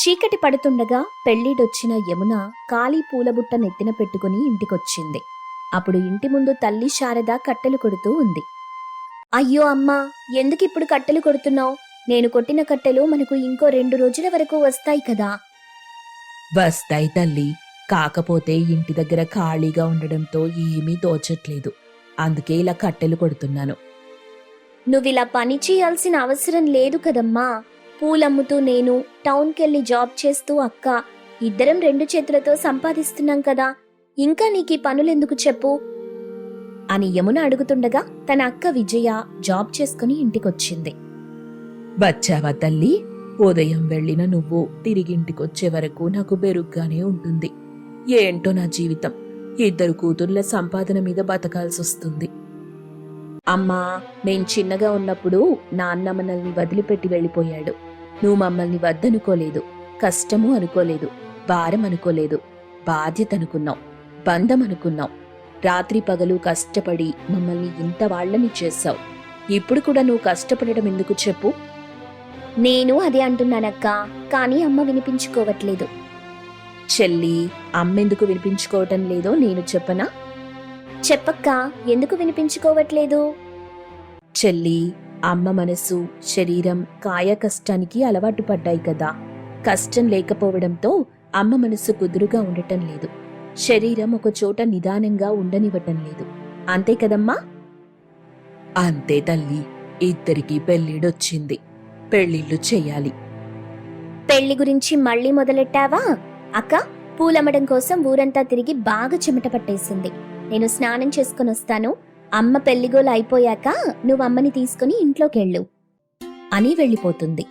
చీకటి పడుతుండగా పెళ్ళిడొచ్చిన యమున ఖాళీ పూలబుట్ట నెత్తిన పెట్టుకుని ఇంటికొచ్చింది. అప్పుడు ఇంటి ముందు తల్లి శారద కట్టెలు కొడుతూ ఉంది. అయ్యో అమ్మా ఎందుకిప్పుడు కట్టెలు కొడుతున్నావు? నేను కొట్టిన కట్టెలు మనకు ఇంకో రెండు రోజుల వరకు వస్తాయి కదా. వస్తాయి తల్లి. కాకపోతే ఇంటి దగ్గర ఖాళీగా ఉండడంతో ఏమీ తోచట్లేదు. అందుకే ఇలా కట్టెలు కొడుతున్నాను. నువ్విలా పని చేయాల్సిన అవసరం లేదు కదమ్మా. పూలమ్ముతూ నేను టౌన్కెళ్ళి జాబ్ చేస్తూ అక్క ఇద్దరం రెండు చేతులతో సంపాదిస్తున్నాం కదా ఇంకా నీకీ పనులెందుకు చెప్పు? అని యమున అడుగుతుండగా తన అక్క విజయ జాబ్ చేసుకుని ఇంటికొచ్చింది. వచ్చావా తల్లి? ఉదయం వెళ్ళిన నువ్వు తిరిగింటికొచ్చే వరకు నాకు బెరుగ్గానే ఉంటుంది. ఏంటో నా జీవితం? ఇద్దరు కూతుర్ల సంపాదన మీద బతకాల్సొస్తుంది. అమ్మా నేను చిన్నగా ఉన్నప్పుడు నాన్న మనల్ని వదిలిపెట్టి వెళ్ళిపోయాడు. నువ్వు మమ్మల్ని వద్దనుకోలేదు కష్టము అనుకోలేదు భారం అనుకోలేదు బాధ్యత అనుకున్నావు బంధం అనుకున్నావు. రాత్రి పగలు కష్టపడి మమ్మల్ని ఇంత వాళ్ళని చేశావు. ఇప్పుడు కూడా నువ్వు కష్టపడడం ఎందుకు చెప్పు? నేను అదే అంటున్నానక్క కానీ అమ్మ వినిపించుకోవట్లేదు. చెల్లి అమ్మెందుకు వినిపించుకోవటం లేదో నేను చెప్పనా? చెప్పక్క ఎందుకు వినిపించుకోవట్లేదు? చెల్లి అమ్మ మనసు శరీరం కాయ కష్టానికి అలవాటు పడ్డాయి కదా. కష్టం లేకపోవడంతో అమ్మ మనసు కుదురుగా ఉండటం లేదు. శరీరం ఒక చోట నిదానంగా ఉండనివ్వటం లేదు. అంతే కదమ్మా? అంతే తల్లి. ఇద్దరికి పెళ్ళిడొచ్చింది పెళ్ళిళ్ళు చెయ్యాలి పెళ్ళి గురించి మళ్ళీ మొదలెట్టావా? అక్క పూలమ్మడం కోసం ఊరంతా తిరిగి బాగా చెమట పట్టేసింది. నేను స్నానం చేసుకుని వస్తాను అమ్మ పెళ్ళిగోలు అయిపోయాక నువ్వు అమ్మని తీసుకుని ఇంట్లోకెళ్ళు అని వెళ్ళిపోతుంది.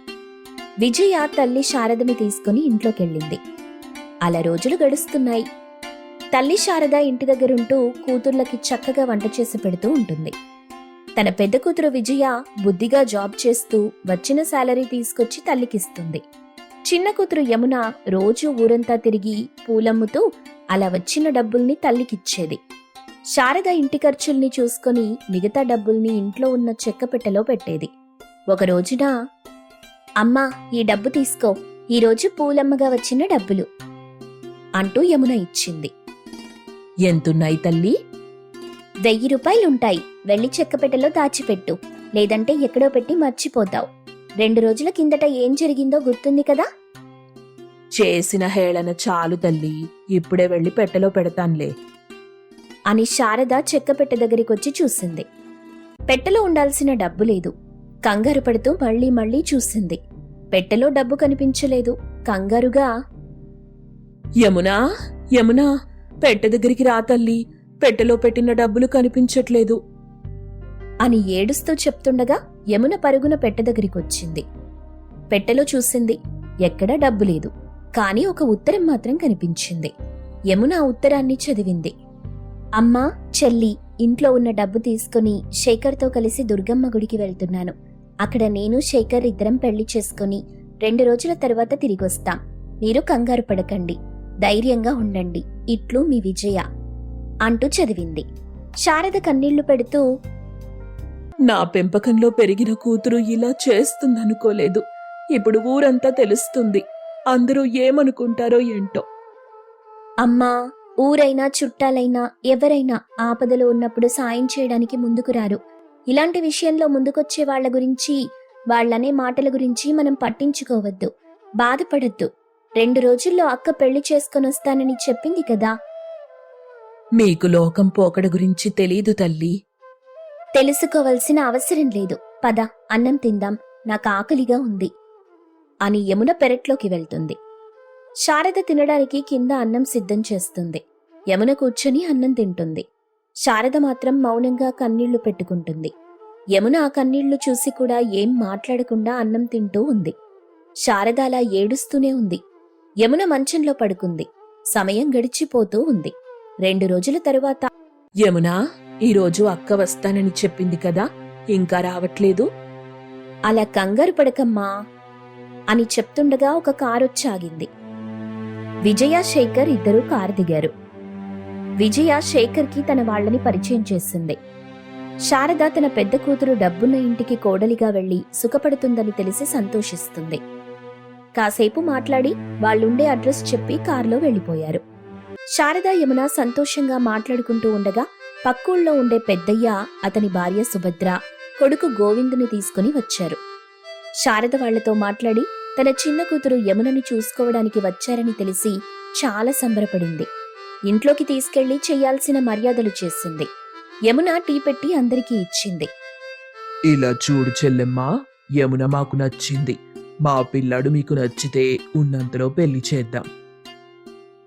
విజయ తల్లి శారదని తీసుకుని ఇంట్లోకెళ్ళింది. అలా రోజులు గడుస్తున్నాయి. తల్లి శారద ఇంటి దగ్గరుంటూ కూతుర్లకి చక్కగా వంట చేసి పెడుతూ ఉంటుంది. తన పెద్ద కూతురు విజయ బుద్ధిగా జాబ్ చేస్తూ వచ్చిన శాలరీ తీసుకొచ్చి తల్లికిస్తుంది. చిన్న కూతురు యమున రోజు ఊరంతా తిరిగి పూలమ్ముతూ అలా వచ్చిన డబ్బుల్ని తల్లికిచ్చేది. శారద ఇంటి ఖర్చుల్ని చూసుకొని మిగతా డబ్బుల్ని ఇంట్లో ఉన్న చెక్క పెట్టెలో పెట్టేది. ఒక రోజున అమ్మా ఈ డబ్బు తీసుకో. ఈరోజు పూలమ్మగా వచ్చిన డబ్బులు అంటూ యమున ఇచ్చింది. ఎంతున్నాయి తల్లి? వెయ్యి రూపాయలుంటాయి. వెళ్ళి చెక్కపెట్టెలో దాచిపెట్టు. లేదంటే ఎక్కడో పెట్టి మర్చిపోతావు. రెండు రోజుల కిందట ఏం జరిగిందో గుర్తుంది కదా? చేసిన హేళన చాలు తల్లి. ఇప్పుడే వెళ్ళి పెట్టెలో పెడతాన్లే. అని శారద చెక్క పెట్టె దగ్గరికొచ్చి చూసింది. పెట్టెలో ఉండాల్సిన డబ్బు లేదు. కంగారు పడుతూ మళ్ళీ మళ్ళీ చూసింది. పెట్టెలో డబ్బు కనిపించలేదు. కంగారుగా యమునా యమునా పెట్టె దగ్గరికి రా తల్లి. పెట్టెలో పెట్టిన డబ్బులు కనిపించట్లేదు. అని ఏడుస్తూ చెప్తుండగా యమున పరుగున పెట్టె దగ్గరికొచ్చింది. పెట్టెలో చూసింది ఎక్కడా డబ్బు లేదు. కాని ఒక ఉత్తరం మాత్రం కనిపించింది. యమున ఉత్తరాన్ని చదివింది. అమ్మా చెల్లి ఇంట్లో ఉన్న డబ్బు తీసుకుని శేఖర్తో కలిసి దుర్గమ్మ గుడికి వెళ్తున్నాను. అక్కడ నేను శేఖర్ ఇద్దరం పెళ్ళి చేసుకుని రెండు రోజుల తర్వాత తిరిగొస్తాం. మీరు కంగారు పడకండి. ధైర్యంగా ఉండండి. ఇట్లు మీ విజయ అంటూ చదివింది. శారద కన్నీళ్ళు పెడుతూ నా పెంపకంలో పెరిగిన కూతురు ఇలా చేస్తుందనుకోలేదు. ఇప్పుడు ఊరంతా తెలుస్తుంది. అందరూ ఏమనుకుంటారో ఏంటో. అమ్మా ఊరైనా చుట్టాలైనా ఎవరైనా ఆపదలో ఉన్నప్పుడు సాయం చేయడానికి ముందుకు రారు. ఇలాంటి విషయంలో ముందుకొచ్చే వాళ్ళ గురించి వాళ్ళనే మాటల గురించి మనం పట్టించుకోవద్దు. బాధపడద్దు. రెండు రోజుల్లో అక్క పెళ్ళి చేసుకొని వస్తానని చెప్పింది కదా? మీకు లోకం పోకడ గురించి తెలీదు తల్లి. తెలుసుకోవలసిన అవసరం లేదు. పద అన్నం తిందాం. నాకు ఆకలిగా ఉంది. అని యమున పెరట్లోకి వెళ్తుంది. శారద తినడానికి కింద అన్నం సిద్ధం చేస్తుంది. యమున కూర్చొని అన్నం తింటుంది. శారద మాత్రం మౌనంగా కన్నీళ్ళు పెట్టుకుంటుంది. యమున ఆ కన్నీళ్ళు చూసి కూడా ఏం మాట్లాడకుండా అన్నం తింటూ ఉంది. శారద అలా ఏడుస్తూనే ఉంది. యమున మంచంలో పడుకుంది. సమయం గడిచిపోతూ ఉంది. రెండు రోజుల తరువాత యమునా ఈరోజు అక్క వస్తానని చెప్పింది కదా ఇంకా రావట్లేదు? అలా కంగారు పడకమ్మా అని చెప్తుండగా ఒక కారొచ్చాగింది. విజయ శేఖర్ ఇద్దరూ కారు దిగారు. విజయ శేఖర్కి తన వాళ్ళని పరిచయం చేసింది శారద తన పెద్ద కూతురు డబ్బున్న ఇంటికి కోడలిగా వెళ్ళి సుఖపడుతుందని తెలిసి సంతోషిస్తుంది. కాసేపు మాట్లాడి వాళ్ళుండే అడ్రస్ చెప్పి కారులో వెళ్ళిపోయారు. శారద యమున సంతోషంగా మాట్లాడుకుంటూ ఉండగా పక్కూళ్ళో ఉండే పెద్దయ్య అతని భార్య సుభద్ర కొడుకు గోవిందుని తీసుకుని వచ్చారు. శారద వాళ్ళతో మాట్లాడి తన చిన్న కూతురు యమునని చూసుకోవడానికి వచ్చారని తెలిసి చాలా సంబరపడింది. ఇంట్లోకి తీసుకెళ్ళి చెయ్యాల్సిన మర్యాదలు చేసింది. యమున టీ పెట్టి అందరికీ ఇచ్చింది. ఇలా చూడు చెల్లెమ్మా యమున మాకు నచ్చింది. మా పిల్లాడు మీకు నచ్చితే ఉన్నంతలో పెళ్ళి చేద్దాం.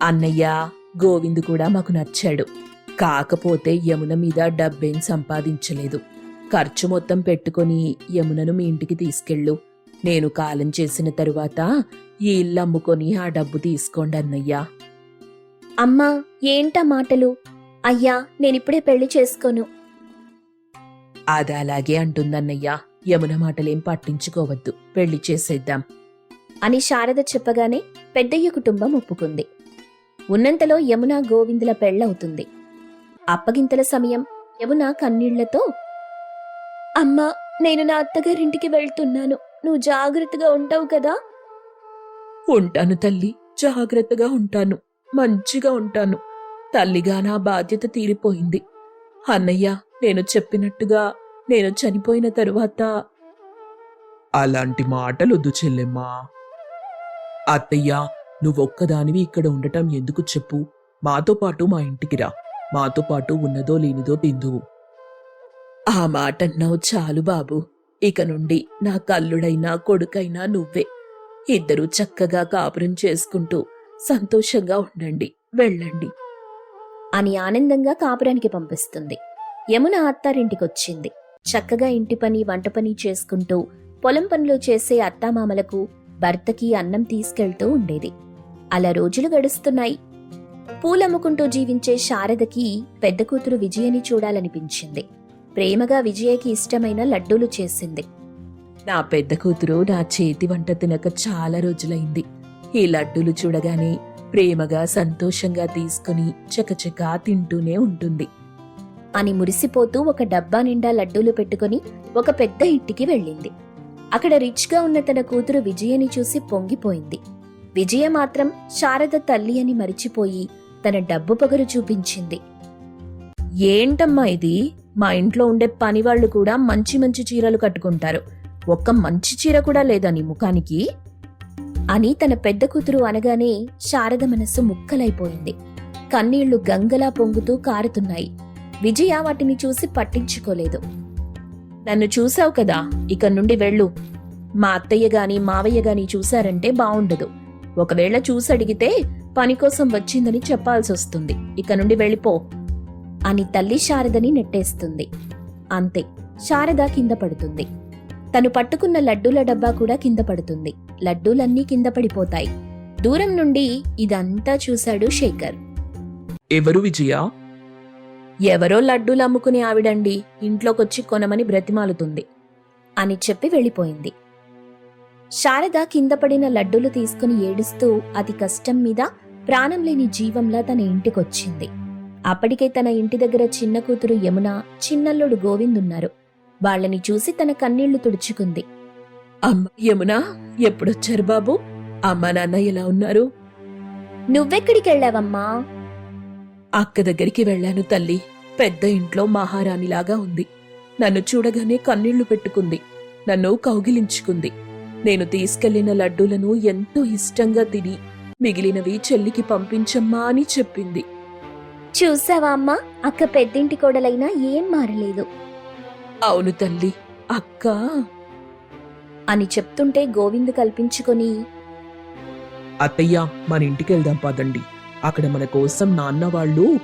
అన్నయ్య గోవింద్ కూడా మాకు నచ్చాడు. కాకపోతే యమున మీద డబ్బేం సంపాదించలేదు. ఖర్చు మొత్తం పెట్టుకొని యమునను మీ ఇంటికి తీసుకెళ్ళు. నేను కాలం చేసిన తరువాత ఈ ఇల్లు అమ్ముకొని ఆ డబ్బు తీసుకోండి అన్నయ్యా. అమ్మా ఏంటా మాటలు? అయ్యా నేనిప్పుడే పెళ్ళి చేసుకోను. అది అలాగే అంటుందన్నయ్యా యమున మాటలేం పట్టించుకోవద్దు. పెళ్ళి చేసేద్దాం. అని శారద చెప్పగానే పెద్దయ్య కుటుంబం ఒప్పుకుంది. ఉన్నంతలో యమున గోవిందుల పెళ్ళవుతుంది. అప్పగింతల సమయం యమున కన్నీళ్ళతో అమ్మా నేను నా అత్తగారింటికి వెళ్తున్నాను. నువ్వు జాగ్రత్తగా ఉంటావు కదా? ఉంటాను తల్లి జాగ్రత్తగా ఉంటాను మంచిగా ఉంటాను. తల్లిగా నా బాధ్యత తీరిపోయింది. అన్నయ్య నేను చెప్పినట్టుగా నేను చనిపోయిన తరువాత అలాంటి మాటలొద్దు చెల్లెమ్మా. అత్తయ్య నువ్వొక్కదానివి ఇక్కడ ఉండటం ఎందుకు చెప్పు? మాతో పాటు మా ఇంటికి రా. మాతో పాటు ఉన్నదో లేనిదో తిందువు. ఆ మాట అన్నావు చాలు బాబు. ఇక నుండి నా కల్లుడైనా కొడుకైనా నువ్వే. ఇద్దరూ చక్కగా కాపురం చేసుకుంటూ సంతోషంగా ఉండండి వెళ్ళండి. అని ఆనందంగా కాపురానికి పంపిస్తుంది. యమున అత్తారింటికొచ్చింది. చక్కగా ఇంటి పని వంట పని చేసుకుంటూ పొలం పనులు చేసే అత్తామామలకు భర్తకి అన్నం తీసుకెళ్తూ ఉండేది. అలా రోజులు గడుస్తున్నాయి. పూలమ్ముకుంటూ జీవించే శారదకి పెద్ద కూతురు విజయని చూడాలనిపించింది. ప్రేమగా విజయకి ఇష్టమైన లడ్డూలు చేసింది. నా పెద్ద కూతురు నా చేతి వంట తినక చాలా రోజులైంది. ఈ లడ్డూలు చూడగానే ప్రేమగా సంతోషంగా తీసుకుని చకచకా తింటూనే ఉంటుంది. అని మురిసిపోతూ ఒక డబ్బా నిండా లడ్డూలు పెట్టుకుని ఒక పెద్ద ఇంటికి వెళ్ళింది. అక్కడ రిచ్గా ఉన్న తన కూతురు విజయని చూసి పొంగిపోయింది. విజయ మాత్రం శారద తల్లి అని మరిచిపోయి తన డబ్బు పొగరు చూపించింది. ఏంటమ్మా ఇది? మా ఇంట్లో ఉండే పని వాళ్ళు కూడా మంచి మంచి చీరలు కట్టుకుంటారు. ఒక్క మంచి చీర కూడా లేదా నీ ముఖానికి? అని తన పెద్ద కూతురు అనగానే శారద మనస్సు ముక్కలైపోయింది. కన్నీళ్ళు గంగలా పొంగుతూ కారుతున్నాయి. విజయ వాటిని చూసి పట్టించుకోలేదు. నన్ను చూసావు కదా ఇక నుండి వెళ్ళు. మా అత్తయ్య గాని మావయ్య గాని చూశారంటే బావుండదు. ఒకవేళ చూసి అడిగితే పని కోసం వచ్చిందని చెప్పాల్సి వస్తుంది ఇక నుండి వెళ్ళిపో. అని తల్లి శారదని నెట్టేస్తుంది. అంతే శారద కింద పడుతుంది. తను పట్టుకున్న లడ్డూల డబ్బా కూడా కింద పడుతుంది. లడ్డూలన్నీ కింద పడిపోతాయి. దూరం నుండి ఇదంతా చూశాడు శేఖర్. ఎవరు విజయ? ఎవరో లడ్డూలు అమ్ముకునే ఆవిడండి ఇంట్లోకొచ్చి కొనమని బ్రతిమాలుతుంది అని చెప్పి వెళ్ళిపోయింది. శారద కింద పడిన లడ్డూలు తీసుకుని ఏడుస్తూ అతి కష్టం మీద ప్రాణం లేని జీవంలా తన ఇంటికొచ్చింది. అప్పటికే తన ఇంటి దగ్గర చిన్న కూతురు యమున చిన్నల్లుడు గోవింద్ ఉన్నారు. వాళ్ళని చూసి తన కన్నీళ్ళు తుడుచుకుంది. అమ్మ యమునా ఎప్పుడొచ్చారు బాబు? అమ్మ నాన్న ఎలా ఉన్నారు? నువ్వెక్కడికెళ్ళావమ్మా అక్క దగ్గరికి వెళ్ళాను తల్లి. పెద్ద ఇంట్లో మహారాణిలాగా ఉంది. నన్ను చూడగానే కన్నీళ్ళు పెట్టుకుంది. నన్ను కౌగిలించుకుంది. నేను తీసుకెళ్ళిన లడ్డూలను ఎంతో ఇష్టంగా తిని మిగిలినవి చెల్లికి పంపించమ్మా అని చెప్పింది. చూసావా అమ్మా? అక్క పెద్దింటి కోడలైనా ఏం మారలేదు. అవును తల్లి అక్క. అని చెప్తుంటే గోవింద్ కల్పించుకొని అత్తయ్య మన ఇంటికి వెళ్దాం పదండి. అక్కడ మన కోసం నాన్న వాళ్ళు.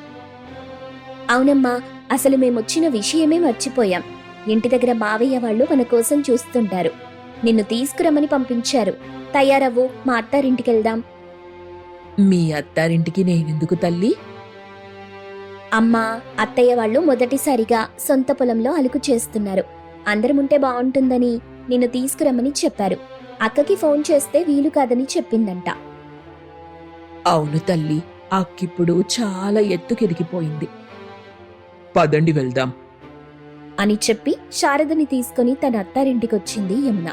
అవునమ్మా అసలు మేమొచ్చిన విషయమే మర్చిపోయాం. ఇంటి దగ్గర మావయ్య వాళ్ళు మన కోసం చూస్తుంటారు. నిన్ను తీసుకురమ్మని పంపించారు. తయారవ్వు మా అత్తారింటికెళ్దాం మీ అత్తారింటికి నేనెందుకు తల్లి? అమ్మా అత్తయ్య వాళ్ళు మొదటిసారిగా సొంత పొలంలో అలుకు చేస్తున్నారు. అందరముంటే బాగుంటుందని నిన్ను తీసుకురమ్మని చెప్పారు. అక్కకి ఫోన్ చేస్తే వీలు కాదని చెప్పిందంట. అవును తల్లి అక్కిప్పుడు చాలా ఎత్తుకెదిగిపోయింది పదండి వెళ్దాం. అని చెప్పి శారదని తీసుకుని తన అత్తారింటికొచ్చింది యమున.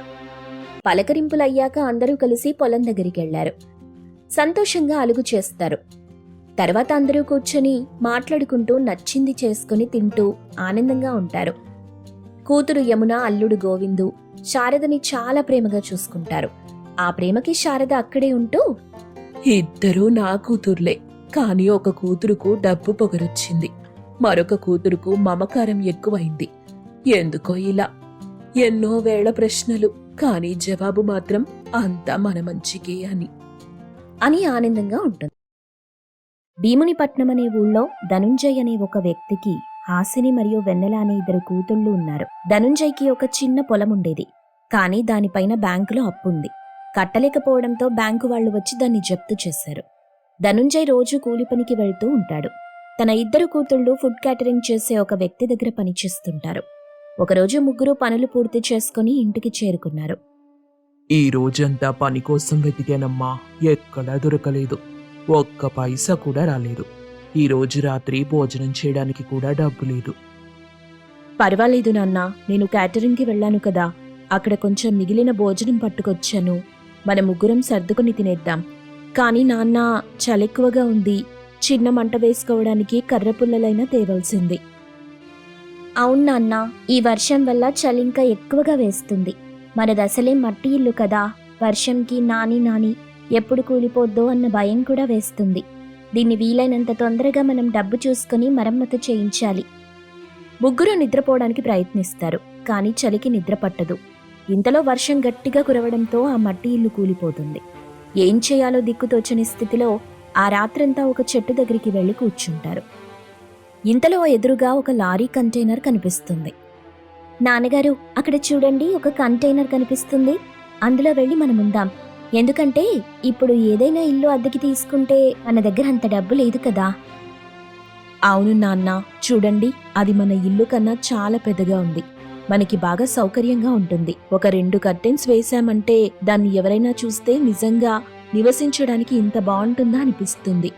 పలకరింపులయ్యాక అందరూ కలిసి పొలం దగ్గరికి వెళ్ళారు సంతోషంగా అలుగు చేస్తారు. తర్వాత అందరూ కూర్చొని మాట్లాడుకుంటూ నచ్చింది చేసుకుని తింటూ ఆనందంగా ఉంటారు. కూతురు యమున అల్లుడు గోవిందు శారదని చాలా ప్రేమగా చూసుకుంటారు. ఆ ప్రేమకి శారద అక్కడే ఉంటూ ఇద్దరూ నా కూతుర్లే కానీ ఒక కూతురుకు డబ్బు పొగరొచ్చింది. మరొక కూతురుకు మమకారం ఎక్కువైంది. ఎందుకో ఇలా? ఎన్నో వేళ ప్రశ్నలు కానీ జవాబు మాత్రం అంతా మన మంచికే అని. అని ఆనందంగా ఉంటుంది. భీమునిపట్నం అనే ఊళ్ళో ధనుంజయ్ అనే ఒక వ్యక్తికి హాసిని మరియు వెన్నెల అనే ఇద్దరు కూతుళ్ళు ఉన్నారు. ధనుంజయ్కి ఒక చిన్న పొలం ఉండేది. కానీ దానిపైన బ్యాంకులో అప్పుంది. కట్టలేకపోవడంతో బ్యాంకు వాళ్ళు వచ్చి దాన్ని జప్తు చేశారు. ధనుంజయ్ రోజు కూలి పనికి వెళ్తూ ఉంటాడు. తన ఇద్దరు కూతుళ్ళు ఫుడ్ క్యాటరింగ్ చేసే ఒక వ్యక్తి దగ్గర పనిచేస్తుంటారు ఒకరోజు ముగ్గురు పనులు పూర్తి చేసుకుని ఇంటికి చేరుకున్నారు. ఈ రోజంతా పని కోసం వెతికానమ్మా. ఎక్కడా దొరకలేదు. ఒక్క పైసా కూడా రాలేదు. ఈ రోజు రాత్రి భోజనం చేయడానికి కూడా డబ్బు లేదు. పర్వాలేదు నాన్న నేను క్యాటరింగ్కి వెళ్ళాను కదా. అక్కడ కొంచెం మిగిలిన భోజనం పట్టుకొచ్చాను. మన ముగ్గురం సర్దుకుని తినేద్దాం. కానీ నాన్న చలెక్కువగా ఉంది. చిన్న మంట వేసుకోవడానికి కర్ర పుల్లలైనా తేవలసింది. అవును నాన్న ఈ వర్షం వల్ల చలి ఇంకా ఎక్కువగా వేస్తుంది. మనదసలే మట్టి ఇల్లు కదా. వర్షంకి నాని నాని ఎప్పుడు కూలిపోద్దో అన్న భయం కూడా వేస్తుంది. దీన్ని వీలైనంత తొందరగా మనం డబ్బు చూసుకుని మరమ్మతు చేయించాలి. ముగ్గురు నిద్రపోవడానికి ప్రయత్నిస్తారు కానీ చలికి నిద్ర పట్టదు. ఇంతలో వర్షం గట్టిగా కురవడంతో ఆ మట్టి ఇల్లు కూలిపోతుంది. ఏం చేయాలో దిక్కుతోచని స్థితిలో ఆ రాత్రంతా ఒక చెట్టు దగ్గరికి వెళ్ళి కూర్చుంటారు. ఇంతలో ఎదురుగా ఒక లారీ కంటైనర్ కనిపిస్తుంది. నాన్నగారు అక్కడ చూడండి ఒక కంటైనర్ కనిపిస్తుంది. అందులో వెళ్ళి మనం ఉందాం. ఎందుకంటే ఇప్పుడు ఏదైనా ఇల్లు అద్దెకి తీసుకుంటే మన దగ్గర అంత డబ్బు లేదు కదా. అవును నాన్న చూడండి అది మన ఇల్లు కన్నా చాలా పెద్దగా ఉంది. మనకి బాగా సౌకర్యంగా ఉంటుంది. ఒక రెండు కర్టెన్స్ వేశామంటే దాన్ని ఎవరైనా చూస్తే నిజంగా నివసించడానికి ఇంత బాగుంటుందా అనిపిస్తుంది.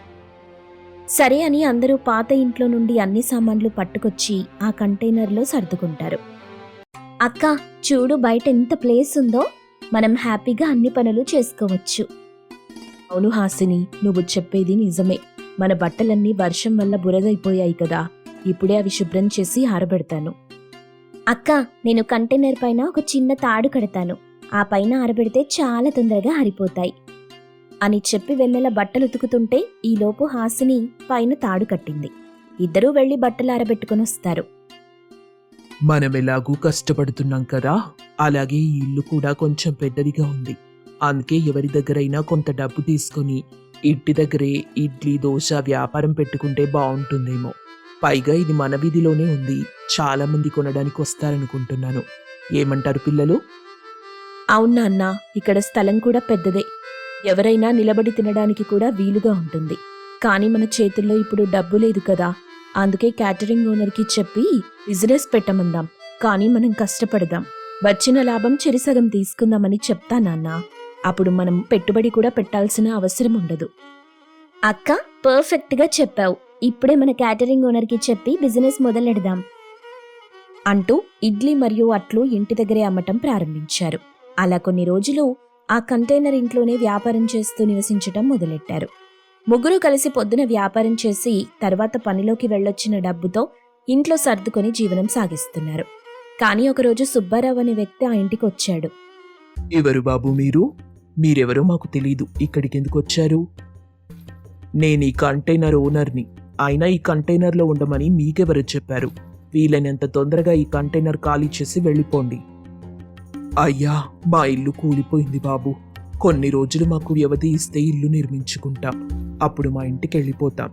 సరే అని అందరూ పాత ఇంట్లో నుండి అన్ని సామాన్లు పట్టుకొచ్చి ఆ కంటైనర్లో సర్దుకుంటారు. అక్క చూడు బయట ఎంత ప్లేస్ ఉందో. మనం హ్యాపీగా అన్ని పనులు చేసుకోవచ్చు. అవును హాసిని నువ్వు చెప్పేది నిజమే. మన బట్టలన్నీ వర్షం వల్ల బురదైపోయాయి కదా. ఇప్పుడే అవి శుభ్రం చేసి ఆరబెడతాను. అక్క నేను కంటైనర్ పైన ఒక చిన్న తాడు కడతాను. ఆ పైన ఆరబెడితే చాలా తొందరగా ఆరిపోతాయి. అని చెప్పి వెన్నెల బట్టలు ఉతుకుతుంటే ఈలోపు హాసిని పైన తాడు కట్టింది. ఇద్దరూ వెళ్ళి బట్టలు ఆరబెట్టుకుని వస్తారు. మనం ఎలాగూ కష్టపడుతున్నాం కదా అలాగే ఈ ఇల్లు కూడా కొంచెం పెద్దదిగా ఉంది. అందుకే ఎవరి దగ్గరైనా కొంత డబ్బు తీసుకొని ఇంటి దగ్గరే ఇడ్లీ దోశ వ్యాపారం పెట్టుకుంటే బాగుంటుందేమో. పైగా ఇది మన వీధిలోనే ఉంది. చాలా మంది కొనడానికి వస్తారనుకుంటున్నాను. ఏమంటారు పిల్లలు? అవునా అన్న ఇక్కడ స్థలం కూడా పెద్దదే. ఎవరైనా నిలబడి తినడానికి కూడా వీలుగా ఉంటుంది. కానీ మన చేతుల్లో ఇప్పుడు డబ్బు లేదు కదా. అందుకే క్యాటరింగ్ ఓనర్కి చెప్పి బిజినెస్ పెట్టమందాం కానీ మనం కష్టపడదాం. వచ్చిన లాభం చెరిసగం తీసుకుందామని చెప్తా నాన్న. అప్పుడు మనం పెట్టుబడి కూడా పెట్టాల్సిన అవసరం ఉండదు. అక్క పర్ఫెక్ట్గా చెప్పావు. ఇప్పుడే మన క్యాటరింగ్ ఓనర్కి చెప్పి బిజినెస్ మొదలెడదాం అంటూ ఇడ్లీ మరియు అట్లు ఇంటి దగ్గరే అమ్మటం ప్రారంభించారు. అలా కొన్ని రోజులు ఆ కంటైనర్ ఇంట్లోనే వ్యాపారం చేస్తూ నివసించటం మొదలెట్టారు. ముగ్గురు కలిసి పొద్దున వ్యాపారం చేసి తర్వాత పనిలోకి వెళ్ళొచ్చిన డబ్బుతో ఇంట్లో సర్దుకొని జీవనం సాగిస్తున్నారు. కానీ ఒకరోజు సుబ్బారావు అనే వ్యక్తి ఆ ఇంటికి వచ్చాడు. ఎవరు బాబు మీరు? మీరెవరో మాకు తెలీదు. ఇక్కడికి ఎందుకు వచ్చారు? నేను ఈ కంటైనర్ ఓనర్ని. అయినా ఈ కంటైనర్లో ఉండమని మీకెవరు చెప్పారు? వీలైనంత తొందరగా ఈ కంటైనర్ ఖాళీ చేసి వెళ్ళిపోండి. అయ్యా మా ఇల్లు కూలిపోయింది బాబు. కొన్ని రోజులు మాకు వ్యవధి ఇస్తే ఇల్లు నిర్మించుకుంటాం. అప్పుడు మా ఇంటికి వెళ్ళిపోతాం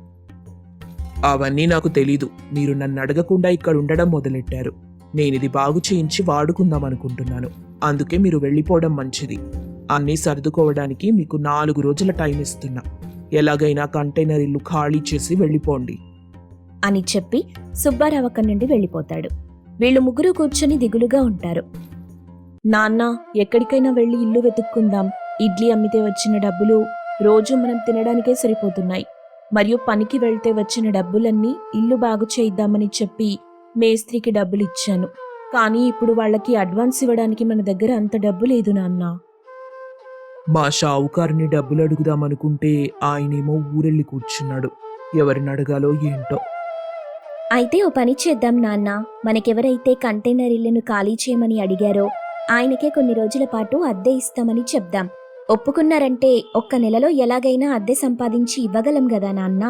అవన్నీ నాకు తెలీదు. మీరు నన్ను అడగకుండా ఇక్కడ ఉండడం మొదలెట్టారు. నేను ఇది బాగు చేయించి వాడుకుందాం అనుకుంటున్నాను అందుకే మీరు వెళ్ళిపోవడం మంచిది. అన్నీ సర్దుకోవడానికి మీకు నాలుగు రోజుల టైం ఇస్తున్నా. ఎలాగైనా కంటైనర్ ఇల్లు ఖాళీ చేసి వెళ్ళిపోండి. అని చెప్పి సుబ్బారావు అక్కడి నుండి వెళ్ళిపోతాడు. వీళ్ళు ముగ్గురు కూర్చొని దిగులుగా ఉంటారు. నాన్న ఎక్కడికైనా వెళ్ళి ఇల్లు వెతుక్కుందాం. ఇడ్లీ అమ్మితే వచ్చిన డబ్బులు రోజు మనం తినడానికే సరిపోతున్నాయి. మరియు పనికి వెళ్తే వచ్చిన డబ్బులన్నీ ఇల్లు బాగు చేయిద్దామని చెప్పి మేస్త్రికి డబ్బులు ఇచ్చాను కానీ ఇప్పుడు వాళ్ళకి అడ్వాన్స్ ఇవ్వడానికి మన దగ్గర అంత డబ్బు లేదు నాన్న. మా షావుకారుని డబ్బులు అడుగుదామనుకుంటే ఆయనేమో ఊరెళ్ళి కూర్చున్నాడు. ఎవరిని అడగాలో ఏంటో. అయితే ఓ పని చేద్దాం నాన్న. మనకెవరైతే కంటైనర్ ఇల్లును ఖాళీ చేయమని అడిగారో ఆయనకే కొన్ని రోజుల పాటు అద్దె ఇస్తామని చెప్దాం. ఒప్పుకున్నారంటే ఒక్క నెలలో ఎలాగైనా అద్దె సంపాదించి ఇవ్వగలం కదా నాన్న?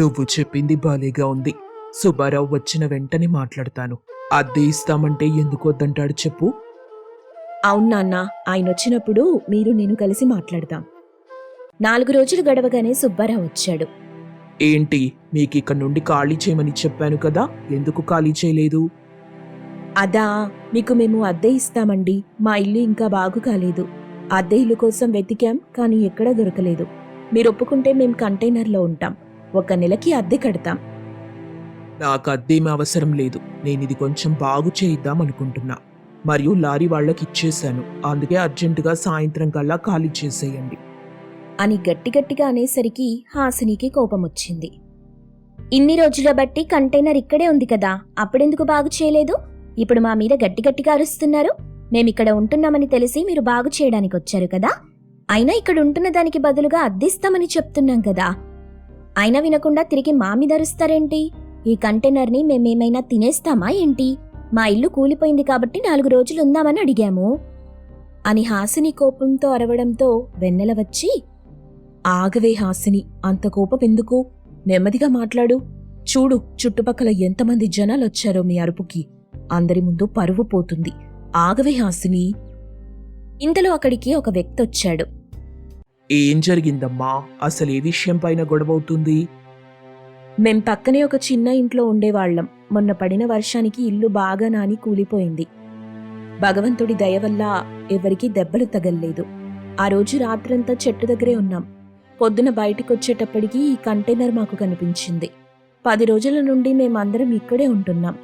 నువ్వు చెప్పింది బాలేగా ఉంది. సుబ్బారావు వచ్చిన వెంటనే మాట్లాడతాను. అద్దె ఇస్తామంటే ఎందుకు వద్దంటాడు చెప్పు? అవును నాన్న ఆయన వచ్చినప్పుడు మీరు నేను కలిసి మాట్లాడదాం నాలుగు రోజులు గడవగానే సుబ్బారావు వచ్చాడు. ఏంటి మీకు ఇక్కడ నుండి ఖాళీ చేయమని చెప్పాను కదా ఎందుకు ఖాళీ చేయలేదు? అదా మీకు మేము అద్దె ఇస్తామండి మా ఇల్లు ఇంకా బాగు కాలేదు. అద్దె ఇల్లు కోసం వెతికాం కానీ ఎక్కడా దొరకలేదు. మీరు ఒప్పుకుంటే మేము కంటైనర్లో ఉంటాం. ఒక నెలకి అద్దె కడతాం. నాకు అద్దేం అవసరం లేదు. నేను ఇది కొంచెం బాగు చేయిద్దాం అనుకుంటున్నా. మరియు లారీ వాళ్ళకి ఇచ్చేశాను. అందుకే అర్జెంటుగా సాయంత్రం కల్లా ఖాళీ చేసేయండి. అని గట్టి గట్టిగా అనేసరికి హాసినికి కోపం వచ్చింది ఇన్ని రోజుల బట్టి కంటైనర్ ఇక్కడే ఉంది కదా. అప్పుడెందుకు బాగు చేయలేదు? ఇప్పుడు మా మీద గట్టి గట్టిగా అరుస్తున్నారు? మేమిక్కడ ఉంటున్నామని తెలిసి మీరు బాగు చేయడానికి వచ్చారు కదా? అయినా ఇక్కడ ఉంటున్న దానికి బదులుగా అద్దిస్తామని చెప్తున్నాం కదా? అయినా వినకుండా తిరిగి మామి ధరుస్తారేంటి ఈ కంటైనర్ని మేమేమైనా తినేస్తామా ఏంటి? మా ఇల్లు కూలిపోయింది కాబట్టి నాలుగు రోజులు ఉందామని అడిగాము. అని హాసిని కోపంతో అరవడంతో వెన్నెల వచ్చి ఆగవే హాసిని అంత కోపం ఎందుకు నెమ్మదిగా మాట్లాడు. చూడు చుట్టుపక్కల ఎంతమంది జనాలు వచ్చారో మీ అరుపుకి. అందరి ముందు పరువు పోతుంది. ఆగవే హాసిని. ఇంతలో అక్కడికి ఒక వ్యక్తి వచ్చాడు. ఏం జరిగిందమ్మా? అసలు ఏ విషయం పైన గొడవవుతుంది? మేం పక్కనే ఒక చిన్న ఇంట్లో ఉండేవాళ్ళం మొన్న పడిన వర్షానికి ఇల్లు బాగా నాని కూలిపోయింది. భగవంతుడి దయ వల్ల ఎవరికీ దెబ్బలు తగల్లేదు. ఆ రోజు రాత్రంతా చెట్టు దగ్గరే ఉన్నాం. పొద్దున బయటికొచ్చేటప్పటికి ఈ కంటైనర్ మాకు కనిపించింది. పది రోజుల నుండి మేమందరం ఇక్కడే ఉంటున్నాం.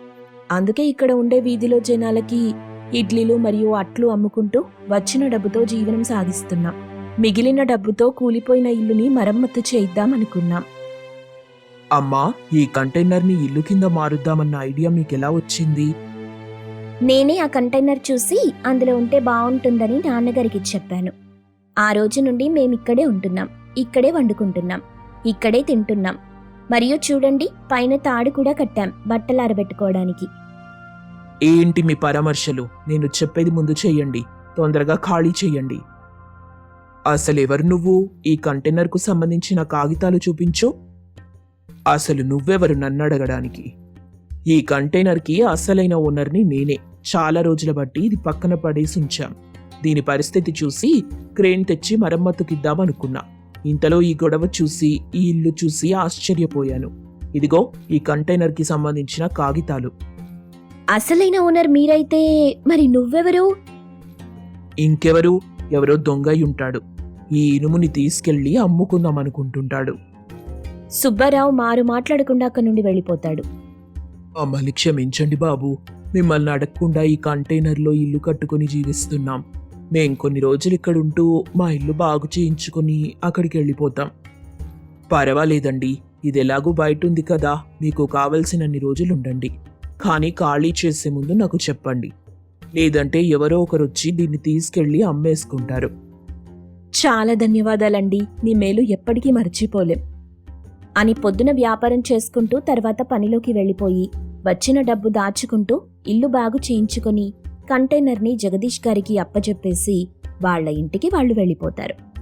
అందుకే ఇక్కడ ఉండే వీధిలో జనాలకి ఇడ్లీలు మరియు అట్లు అమ్ముకుంటూ వచ్చిన డబ్బుతో జీవనం సాగిస్తున్నాం. మిగిలిన డబ్బుతో కూలిపోయిన ఇల్లుని మరమ్మతు చేయిద్దామనుకున్నాం. అమ్మా ఈ కంటైనర్ని ఇల్లు కింద మారుద్దామన్న ఐడియా మీకెలా వచ్చింది? నేనే ఆ కంటైనర్ చూసి అందులో ఉంటే బాగుంటుందని నాన్నగారికి చెప్పాను. ఆ రోజు నుండి మేమిక్కడే ఉంటున్నాం. ఇక్కడే వండుకుంటున్నాం. ఇక్కడే తింటున్నాం. మరియు చూడండి పైన తాడు కూడా కట్టాం బట్టలు ఆరబెట్టుకోవడానికి. ఏంటి మీ పరామర్శలు? నేను చెప్పేది ముందు చేయండి. తొందరగా ఖాళీ చేయండి. అసలు ఎవరు నువ్వు? ఈ కంటైనర్కు సంబంధించిన కాగితాలు చూపించు. అసలు నువ్వెవరు నన్ను అడగడానికి? ఈ కంటైనర్కి అసలైన ఓనర్ని నేనే. చాలా రోజుల బట్టి ఇది పక్కన పడేసి ఉంచాం. దీని పరిస్థితి చూసి క్రేన్ తెచ్చి మరమ్మతుకిద్దామనుకున్నా. ఇంతలో ఈ గొడవ చూసి ఈ ఇల్లు చూసి ఆశ్చర్యపోయాను. ఇదిగో ఈ కంటైనర్కి సంబంధించిన కాగితాలు. అసలైన ఓనర్ మీరైతే మరి నువ్వెవరు? ఇంకెవరు? ఎవరో దొంగ ఉంటాడు. ఈ ఇనుముని తీసుకెళ్ళి అమ్ముకుందాం అనుకుంటుంటాడు. సుబ్బారావు మారు మాట్లాడకుండా అక్కడి నుండి వెళ్ళిపోతాడు. మమ్మల్ని క్షమించండి బాబు. మిమ్మల్ని అడగకుండా ఈ కంటైనర్లో ఇల్లు కట్టుకొని జీవిస్తున్నాం. మేం కొన్ని రోజులు ఇక్కడ ఉంటూ మా ఇల్లు బాగు చేయించుకొని అక్కడికి వెళ్ళిపోతాం. పర్వాలేదండి. ఇది ఎలాగూ బయట ఉంది కదా. మీకు కావలసినన్ని రోజులు ఉండండి. కానీ ఖాళీ చేసే ముందు నాకు చెప్పండి. లేదంటే ఎవరో ఒకరు వచ్చి దీన్ని తీసుకెళ్ళి అమ్మేసుకుంటారు. చాలా ధన్యవాదాలండి. మీ మేలు ఎప్పటికీ మర్చిపోలేం. అని పొద్దున వ్యాపారం చేసుకుంటూ తర్వాత పనిలోకి వెళ్ళిపోయి వచ్చిన డబ్బు దాచుకుంటూ ఇల్లు బాగు చేయించుకొని కంటైనర్ని జగదీష్ గారికి అప్పచెప్పేసి వాళ్ళ ఇంటికి వాళ్ళు వెళ్ళిపోతారు.